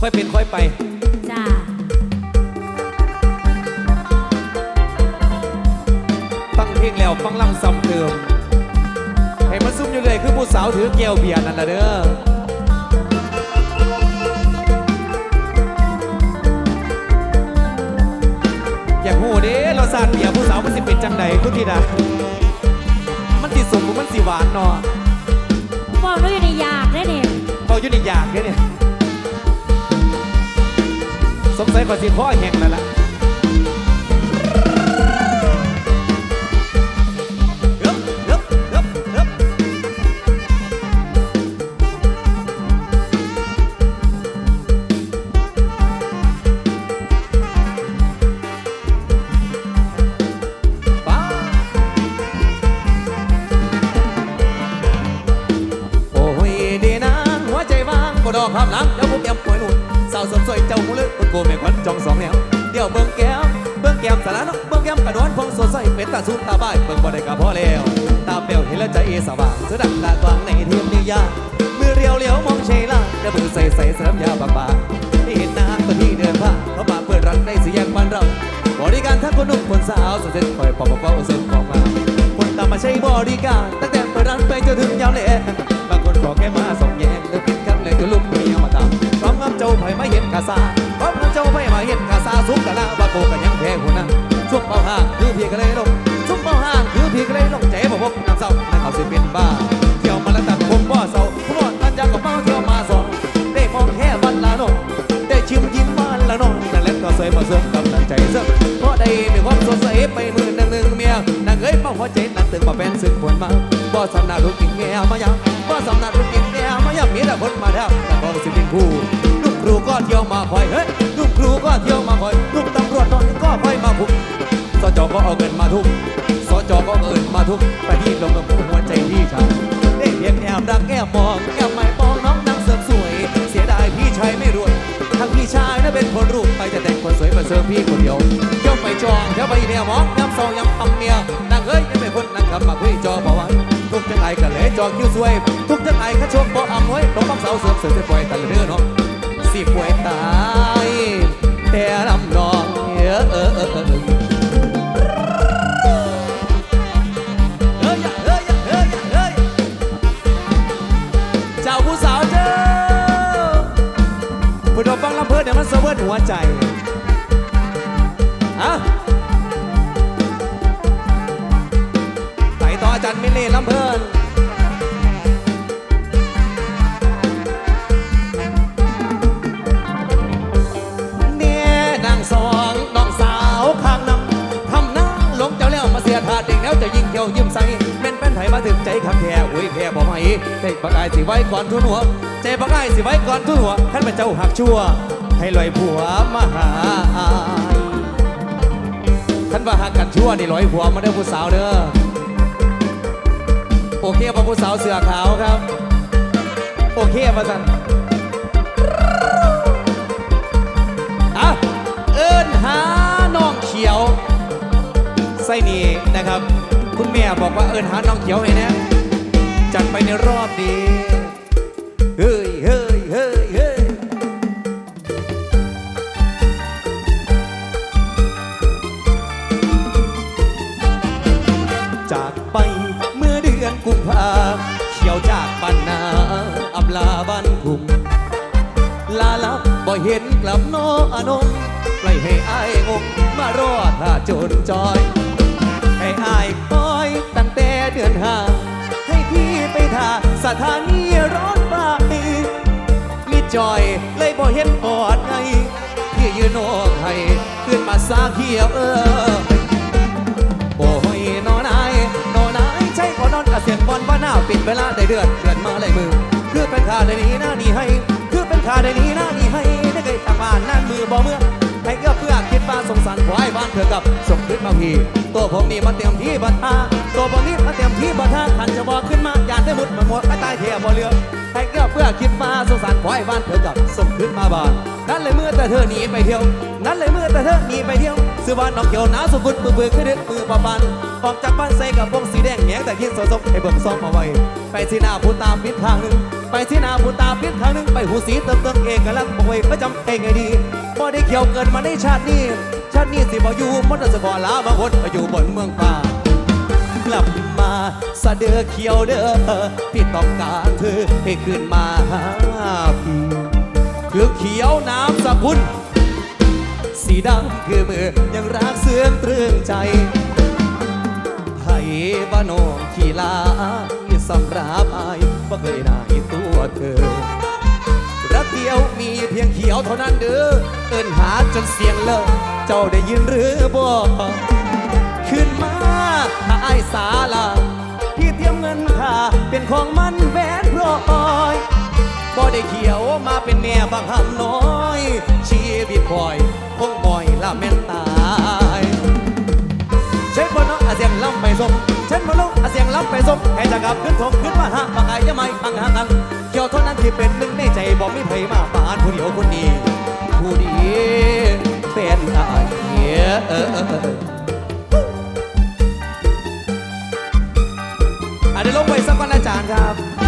ค่อยเป็นค่อยไป จ้าฟังเพลงแล้วฟังลำซ้ำเติมให้มันซุ่มอยู่เลยคือผู้สาวถือแก้วเบียร์นั่นละเด้ออยากหูเด้เราสาดเบียร์ผู้สาวมันสิเป็นจังใดคุณธิดามันสิสมหรือมันสิหวานเนาะบอกเราอยู่ในอยากได้เนี่ย เราอยู่ในอยากเด้อเนี่ย สงสัยขอสิข้อแห้งแล้วล่ะเอิบเอิบเอิบเอิบป้าโอ้ยดีนะหัวใจว่างก็ดอกคำหลังเดี๋ยวผมยำป่วยหนุ่น สาวสมสวยเจ้าหูลึกคนโกแม่ควันจองสองแนวเดี๋ยวเบิ่งแก้มเบิ่งแก้มสารนกเบิ่งแก้มกระดอนพองสดใสเป็นตาสุดตาบ้ายเบิ่งบ่ได้ก็พอแล้วตาเปลวเห็นแล้วใจสว่างเสือดังตากวางในเทียมนิยามมือเรียวเลี้ยวมองเชยล่าเดี๋ยวมือใส่ใส่เสริมยาบางๆที่เห็นนางคนที่เดินผ่านเขามาเปิดรันได้สีแยกบ้านเราบริการทั้งคนหนุ่มคนสาวสุดเส้นคอยปอบปอบเฝ้าส้นของมาคนตามมาใช้บริการตั้งแต่ สุกะลาบกันยังแพ้หัวหน้าช่วงเป่าห้างคือพี่ก็เลยลงช่วงเป่าห้างคือพี่ก็เลยลงใจบ่พบน้ำเศร้านั่นเขาสิเป็นบ้าเที่ยวมาแล้วตัดผมบ่เศร้าผู้นอนตันยากับเมาเที่ยวมาสองได้มองแค่บันละนงได้ชิมยิ้มบ้านละนงนั่นแหละก็สวยมาเสริมกำลังใจเสริมเพราะได้มีความสดใสไปมือหนึ่งหนึ่งเมียนางเอ้ยเป้าหัวใจนั่นตึงมาเป็นซึ่งผลมาบ่สำนักลูกกินแง่มายังบ่สำนักลูกกินแง่มายังมีแต่คนมาเท่าแต่บ่สิเป็นผู้ลูกครูก็เที่ยวมาคอยเฮ้ย ก็เอาเงินมาทุ่มสจก็เอาเงินมาทุ่มไปที่ลงกับหัวใจพี่ชายได้เพียงแอบดังแอบมองแอบไม่มองน้องนางเสริมสวย เสียดายพี่ชายไม่รวยทั้งพี่ชายนั้นเป็นคนรูปไปจะแต่งคนสวยมาเสริมพี่คนเดียวเที่ยวไปจองเที่ยวไปเนี่ยมองย้ำซองย้ำทำเมียนางเอ้ยยังเป็นคนนั่งขับมาคุยจอบ่ไหวันทุกจังไงก็เลยจอคิวสวย ทุกจังไงข้าชมบ่อำนวยตรงบังสาวเสริมเสริมจะปล่อยตะเลือเนาะสิป่วยตายแต่ลำนองเออเออเออเออ หัวใจอะไปต่ออาจารย์มิเล่ลำเพลินเนี่ยนางสองน้องสาวข้างน้ำทำหน้าหลงเจ้าแล้วมาเสียท่าเด็กแล้วจะยิงเขียวยิ้มใสเป็นเป็นไผมาถึงใจขับแท้อุ้ยแพ้บ่ไหมใจปากกายสิไว้ก่อนทุนหัวใจปากกายสิไว้ก่อนทุนหัวขันเป็นเจ้าหักชั่ว ให้ลอยผัวมาหาอายขันว่าหักกันชั่วนี่ลอยผัวมาเด้อผู้สาวเด้อโอเคป่ะผู้สาวเสื้อขาวครับ โอเคป่ะสันอะเอิญหาน้องเขียวไส้นี่นะครับ คุณแม่บอกว่าเอิญหาน้องเขียวไงนะจัดไปในรอบนี้เฮ้ย ลับโนอนงปล่อยให้อายงงมารอท่าจนจอย ให้อายคอยตั้งแต่เดือนห้าให้พี่ไปท่าสถานีรถไฟมีจอยเลยบ่เห็นออดไงพี่ยืนโอกให้ขึ้นมาสาเขียวเออโอ้ยนอนายนอนายใช่ขอนอนกระเสียงบอลว่าหน้าปิดเวลาได้เดือนเดือนมาเลยมือคือเป็นขาได้นี้หน้านี่ให้ คือเป็นขาได้นี้หน้านี่ให้ ตัวผมนี่มาเตรียมที่บัตาตัวผมนี่มาเตรียมที่บัตาขันจะบอกขึ้นมาอยากได้มุดมาหมดไปตายเทียบ่เรือให้เอื้อเพื่อคิดมาสงสารควายบ้านเธอกับส่งขึ้นมาบ้านนั่นเลยเมื่อแต่เธอหนีไปเที่ยว นั่นเลยเมื่อแต่เธอหนีไปเที่ยวซื้อบ้านน้องเขียวหนาสุกุลมือเบื่อขึ้นเด็ดมือปะปันออกจากบ้านใส่กับวงสีแดงแหงแต่เคียงสดๆให้เบิ่งซ่อมเอาไว้ไปสีหน้าพูดตามมิดทางหนึ่ง ไปที่นาผู้ตาเพี้ยนครั้งหนึ่งไปหูสีเติมเติมเอกลักษณ์บ่อยประจำเองไงดีบ่ได้เกี่ยวเกินมาในชาตินี้ ชาตินี้สิบ่อยู่มันจะบ่ลาบางคนไปอยู่บนเมืองป่ากลับมาสะเดือเขียวเด้อพี่ต้องการเธอให้ขึ้นมาหาพี่คือเขียวน้ำสกุลสีดำคือมือยังรักเสื่อมตรึงใจไทยบ้านโนองขี่ลาสำรับอายว่เคยได้ตัว เธอ รักเดียวมีเพียงเขียวเท่านั้นเด้อ เอินหาจนเสียงเลิกเจ้าได้ยินหรือบ่ขึ้นมาถ้าไอ้สาลาพี่เตรียมเงินค่าเป็นของมันแวนพรอยบ่ได้เขียวมาเป็นแม่บางหำน้อย ชีวิตคอยคงบ่อยละแม่นตายเช็ดบนน้องอาเสียงล้ำไปส่งเช็ดบนน้องอาเสียงล้ำไปส่งให้จะกลับขึ้นทงขึ้นมาหาบางไอ้ยังไม่พังหากัน เกี่ยวเท่านั้นที่เป็นหนึ่งในใจบอกไม่ไผมาปานผู้เดียวคนนี้ ผู้ดีเป็นไอ้เอออะเดี๋ยวลงไปสักวันอาจารย์ครับ